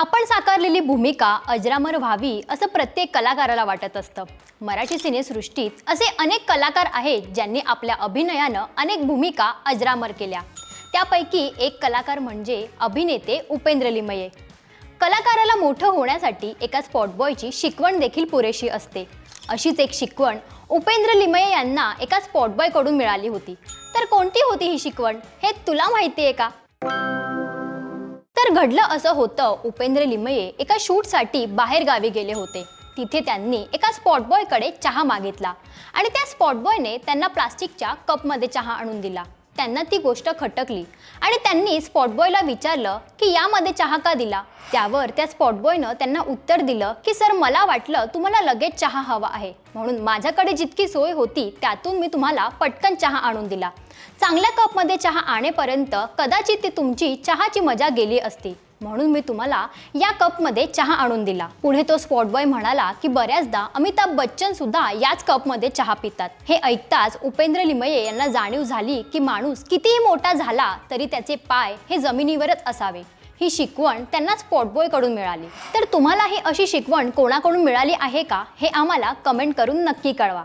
आपण साकारलेली भूमिका अजरामर व्हावी असं प्रत्येक कलाकाराला वाटत असतं. मराठी सिनेसृष्टीत असे अनेक कलाकार आहेत ज्यांनी आपल्या अभिनयानं अनेक भूमिका अजरामर केल्या. त्यापैकी एक कलाकार म्हणजे अभिनेते उपेंद्र लिमये. कलाकाराला मोठं होण्यासाठी एका स्पॉटबॉयची शिकवण देखील पुरेशी असते. अशीच एक शिकवण उपेंद्र लिमये यांना एका स्पॉटबॉयकडून मिळाली होती. तर कोणती होती ही शिकवण? हे तुला माहिती आहे का? तर घडलं असं होतं. उपेंद्र लिमये एका शूटसाठी बाहेर गावी गेले होते. तिथे त्यांनी एका स्पॉटबॉयकडे चहा मागितला आणि त्या स्पॉटबॉयने त्यांना प्लास्टिकच्या कपमध्ये चहा आणून दिला. त्यांना ती गोष्ट खटकली. आणि त्यांनी स्पॉटबॉयला विचारलं की यामध्ये चहा का दिला? त्यावर त्या स्पॉटबॉयनं त्यांना उत्तर दिलं की सर मला वाटलं तुम्हाला लगेच चहा हवा आहे. म्हणून माझ्याकडे जितकी सोय होती त्यातून मी तुम्हाला पटकन चहा आणून दिला. चांगल्या कपमध्ये चहा आणेपर्यंत कदाचित ती तुमची चहाची मजा गेली असती. म्हणून मी तुम्हाला या कपमध्ये चहा आणून दिला. पुढे तो स्पॉटबॉय म्हणाला की बऱ्याचदा अमिताभ बच्चन सुद्धा याच कपमध्ये चहा पितात. हे ऐकताच उपेंद्र लिमये यांना जाणीव झाली की माणूस कितीही मोठा झाला तरी त्याचे पाय हे जमिनीवरच असावे. ही शिकवण त्यांना स्पॉटबॉयकडून मिळाली. तर तुम्हाला ही अशी शिकवण कोणाकडून मिळाली आहे का? हे आम्हाला कमेंट करून नक्की कळवा.